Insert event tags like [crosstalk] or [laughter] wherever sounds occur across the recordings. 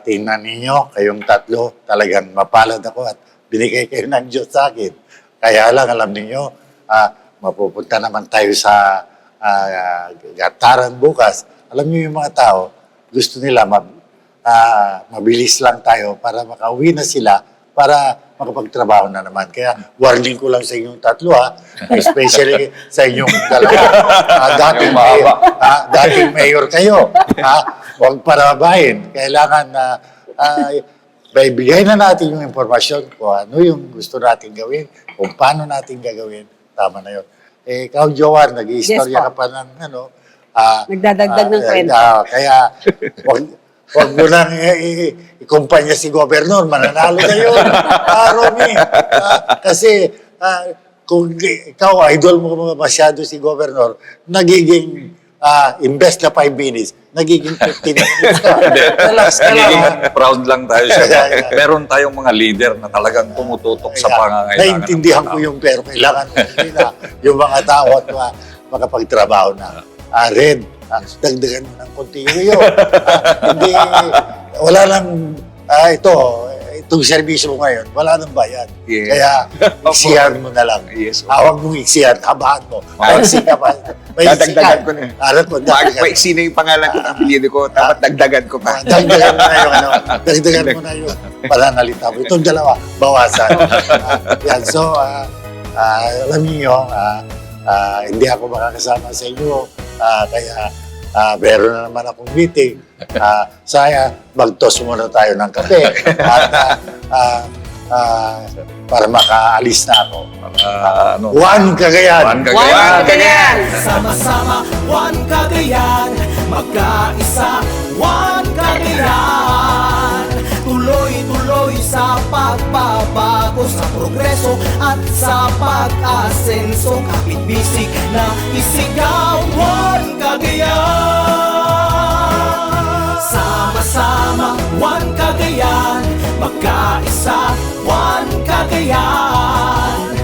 Tingnan ninyo, kayong tatlo, talagang mapalad ako at binigay kayo ng Diyos sa akin. Kaya lang, alam ninyo, ah, mapupunta naman tayo sa ah, gataran bukas. Alam niyo yung mga tao, gusto nila ma- ah, mabilis lang tayo para makauwi na sila para makapagtrabaho na naman. Kaya warning ko lang sa inyong tatlo ha, especially sa inyong dalawa. [laughs] Ah, dating, mayor, ah, dating mayor kayo. Ha? Huwag parabahin. Kailangan na ah, bigay na natin yung impormasyon kung ano yung gusto natin gawin, kung paano natin gagawin. Tama na yun. Eh, ikaw, Joanne, nag-iistorya Yes, ka pa ng ano, ah, Nagdadagdag ng ah, kwento. ah, kaya, wag, wag mo lang ikumpanya si Gobernur, mananalo na yun. [laughs] Ah, Romy. Ah, kasi, ah, kung ikaw, idol mo masyado si Gobernur, nagiging, ah, imbes na 5 minutes, nagiging 15 minutes [laughs] ka. Relax ka lang. Nagiging ha? proud lang tayo Yeah, sa yeah. Meron tayong mga leader na talagang tumututok sa Kaya, pangangailangan. ng Naiintindihan mga ko yung pero kailangan mo na yung mga tao at ma- makapagtrabaho na. Ah, Red, ah, dagdagan mo ng konti yung iyo. Ah, hindi, wala lang, ah, ito, itong servisyo mo ngayon, wala nang bayad. Yeah. Kaya, [laughs] iksihan mo na lang. Yes, opo. Awag mong iksihan, habahan mo. Maiksi ka pa. May Dadagdagan ko na. Arat mo, Mag, may sino yung pangalan ko ng apelyido ko, dapat dagdagan ko pa. Dagdagan mo na yung ano, [laughs] dagdagan mo na yung pananalita mo. Itong dalawa, bawasan. Ah, [laughs] yan, so, ah, ah, alam niyo, ah, ah, hindi ako makakasama sa inyo. Ah, kaya, ah, meron na naman akong meeting. Ah, saya, magtos muna tayo ng kape. [laughs] At, ah, ah, ah, para makaalis na ako. Ah, ano, Juan Cagayan! Juan One Cagayan. Cagayan! Sama-sama, one Cagayan Magkaisa, one Cagayan Tuloy-tuloy sa pagbabago Sa progreso at sa pag-asenso Kapit-bisig na isigaw, one Cagayan Cagayan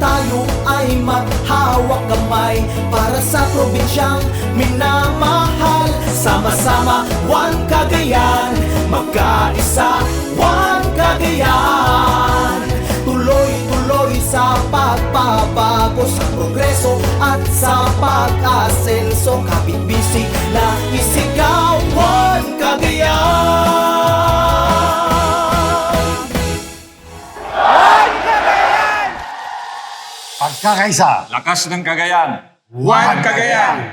tayo ay maghawak kamay para sa probinsyang minamahal. Sama-sama, one Cagayan, magkaisa, one Cagayan. Tuloy-tuloy sa pagbabago, sa progreso at sa pag-asenso. Kapit-bisig na isigaw, Pagkakaisa! Lakas ng Cagayan. One Cagayan!